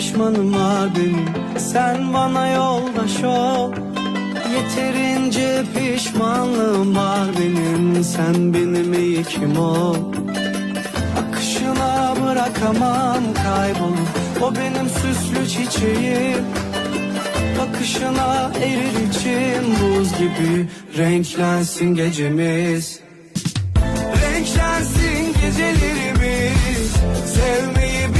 düşmanım var benim Sen bana yoldaş ol. Yeterince pişmanlığım var benim. Sen benim iyi kim ol. Akışına bırakamam kaybolur O benim süslü çiçeğim. Bakışına erir içim buz gibi. Renklensin gecemiz. Renklensin gecelerimiz. Sevmeyi